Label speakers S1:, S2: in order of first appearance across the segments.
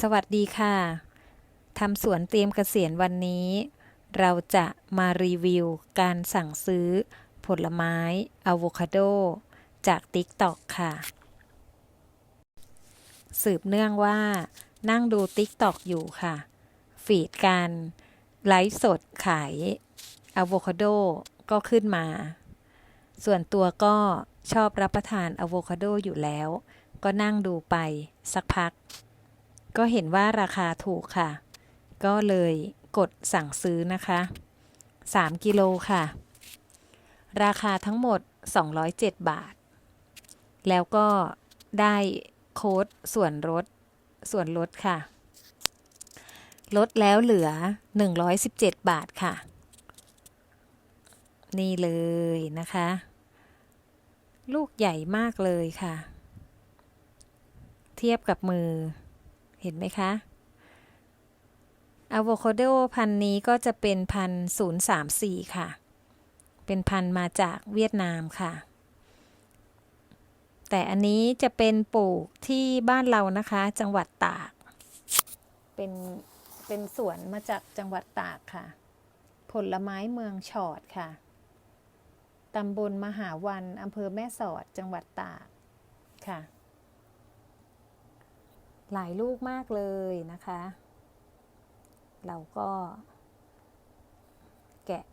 S1: สวัสดีค่ะทำสวนเตรียมเกษียณวันนี้ เราจะมารีวิวการสั่งซื้อ ผลไม้อะโวคาโด จาก TikTok ค่ะ สืบเนื่องว่า นั่งดู TikTok อยู่ค่ะ ฟีดการไลฟ์สดขายอะโวคาโดก็ขึ้นมา ส่วนตัวก็ชอบรับประทานอะโวคาโดอยู่แล้ว ก็นั่งดูไปสักพัก ก็เห็นว่าราคาถูกค่ะ ก็เลยกดสั่งซื้อนะคะ 3 กิโลค่ะ ราคาทั้งหมด 207 บาท แล้วก็ได้โค้ดส่วนลดส่วนลดค่ะ ลดแล้วเหลือ 117 บาทค่ะ นี่เลยนะคะ ลูกใหญ่มากเลยค่ะ เทียบกับมือ เห็นไหมคะอะโวคาโดพันนี้ก็จะเป็นพันศูนย์สามสี่ค่ะ เป็นพันมาจากเวียดนามค่ะ แต่อันนี้จะเป็นปลูกที่บ้านเรานะคะ จังหวัดตาก เป็น เป็นสวนมาจากจังหวัดตากค่ะ ผลไม้เมืองฉอดค่ะ ตำบลมหาวันอำเภอแม่สอดจังหวัดตากค่ะ หลายลูกมากเลยนะคะ เราก็แกะ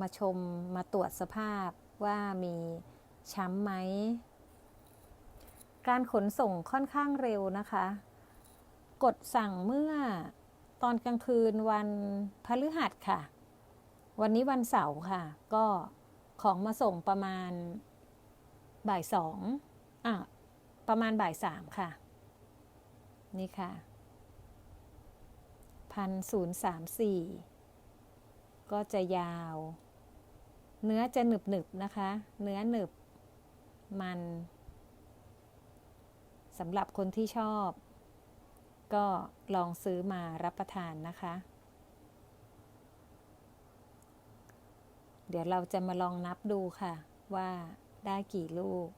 S1: มาชมมาตรวจสภาพว่ามีช้ำไหม การขนส่งค่อนข้างเร็วนะคะ กดสั่งเมื่อตอนกลางคืนวันพฤหัสค่ะ วันนี้วันเสาร์ค่ะ ก็ของมาส่งประมาณบ่ายสองอะประมาณบ่ายสามค่ะ นี่ค่ะพันศูนย์สามสี่ก็จะยาว เนื้อจะหนึบหนึบๆนะคะ เนื้อหนึบมันสำหรับคนที่ชอบ ก็ลองซื้อมารับประทานนะคะ เดี๋ยวเราจะมาลองนับดูค่ะ ว่าได้กี่ลูก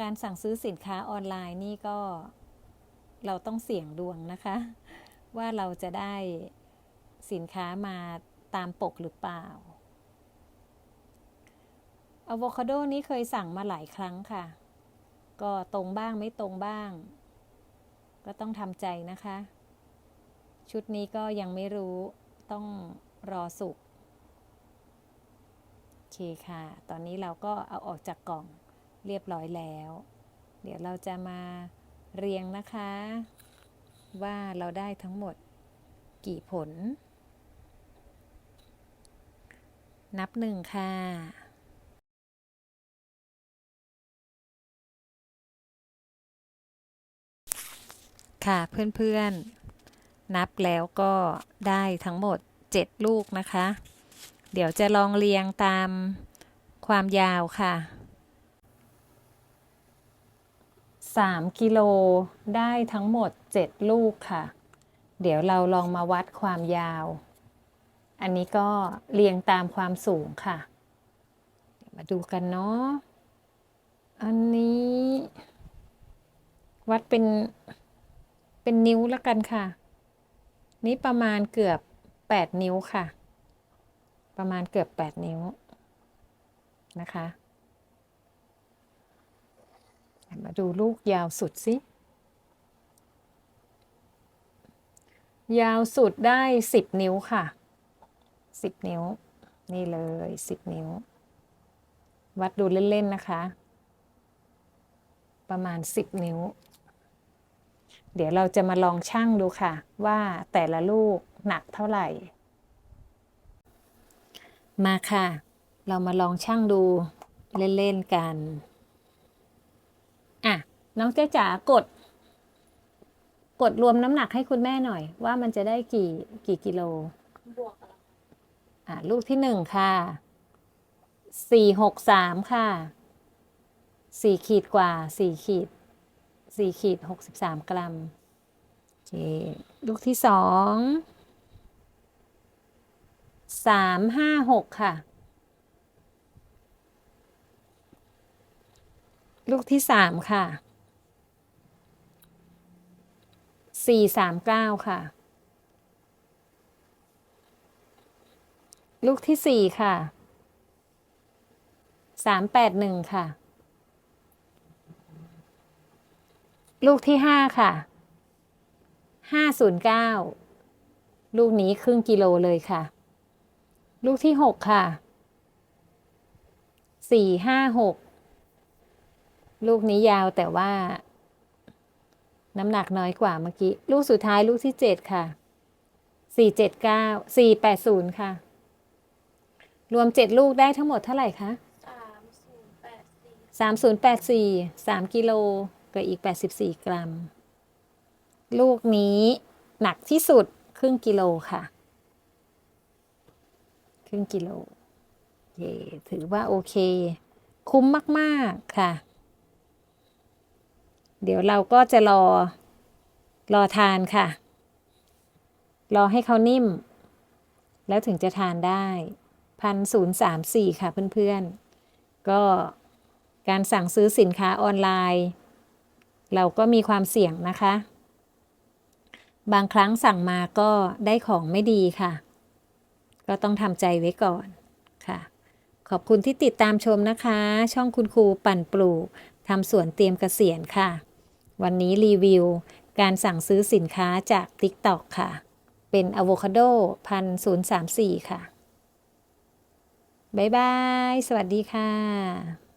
S1: การสั่งซื้อสินค้าออนไลน์นี่ก็เราต้องเสี่ยงดวงนะคะ ว่าเราจะได้สินค้ามาตามปกหรือเปล่าอะโวคาโดนี้เคยสั่งมาหลายครั้งค่ะ ก็ตรงบ้างไม่ตรงบ้าง ก็ต้องทำใจนะคะ ชุดนี้ก็ยังไม่รู้ต้องรอสุกโอเคค่ะ ตอนนี้เราก็เอาออกจากกล่อง เรียบร้อยแล้ว เดี๋ยวเราจะมาเรียงนะคะ ว่าเราได้ทั้งหมดกี่ผล นับหนึ่งค่ะค่ะเพื่อนๆ นับแล้วก็ได้ทั้งหมด 7 ลูกนะคะ เดี๋ยวจะลองเรียงตามความยาวค่ะ 3กิโลได้ทั้งหมด 7 ลูกค่ะ เดี๋ยวเราลองมาวัดความยาว อันนี้ก็เรียงตามความสูงค่ะ มาดูกันเนาะ อันนี้ วัดเป็น เป็นนิ้วแล้วกันค่ะ นี่ประมาณเกือบ 8 นิ้วค่ะ ประมาณเกือบ 8 นิ้วนะคะ มาดูลูกยาวสุดสิ ยาวสุดได้ 10 นิ้วค่ะ 10 นิ้ว นี่เลย 10 นิ้ว วัดดูเล่น ๆ นะคะ ประมาณ 10 นิ้ว เดี๋ยวเราจะมาลองชั่งดูค่ะ ว่าแต่ละลูกหนักเท่าไหร่ มาค่ะ เรามาลองชั่งดูเล่น ๆ กัน น้องเจ๊จ๋ากด กดรวมน้ำหนักให้คุณแม่หน่อย ว่ามันจะได้กี่กี่กิโล
S2: บวกกับ
S1: อะลูกที่หนึ่งค่ะสี่หกสามค่ะสี่ขีดกว่าสี่ขีดสี่ขีดหกสิบสามกรัมโอเคลูกที่สองสามห้าหกค่ะ ลูกที่สามค่ะ สี่สามเก้าค่ะ ลูกที่สี่ค่ะสามแปดหนึ่งค่ะ ลูกที่ห้าค่ะห้าศูนย์เก้าลูกนี้ครึ่งกิโลเลยค่ะ ลูกที่หกค่ะสี่ห้าหกลูกนี้ยาวแต่ว่า น้ำหนักน้อยกว่าเมื่อกี้ ลูกสุดท้ายลูกที่เจ็ดค่ะสี่เจ็ดเก้าสี่แปดศูนย์ค่ะ รวมเจ็ดลูกได้ทั้งหมดเท่าไหร่คะ
S2: สามศูนย์แปดสี่
S1: สามศูนย์แปดสี่สามกิโลกับอีกแปดสิบสี่กรัม ลูกนี้หนักที่สุดครึ่งกิโลค่ะ ครึ่งกิโลเย่ถือว่าโอเค คุ้มมาก ๆ ค่ะ เดี๋ยวเราก็จะรอ รอทานค่ะ รอให้เขานิ่ม แล้วถึงจะทานได้พันศูนย์สามสี่ค่ะเพื่อนๆ ก็การสั่งซื้อสินค้าออนไลน์ เราก็มีความเสี่ยงนะคะ บางครั้งสั่งมาก็ได้ของไม่ดีค่ะ ก็ต้องทำใจไว้ก่อนค่ะ ขอบคุณที่ติดตามชมนะคะ ช่องคุณครูปั่นปลูกทำสวนเตรียมเกษียณค่ะ วันนี้รีวิว การสั่งซื้อสินค้าจาก TikTok ค่ะ เป็นอะโวคาโดพันศูนย์สามสี่ค่ะ บ๊ายบาย สวัสดีค่ะ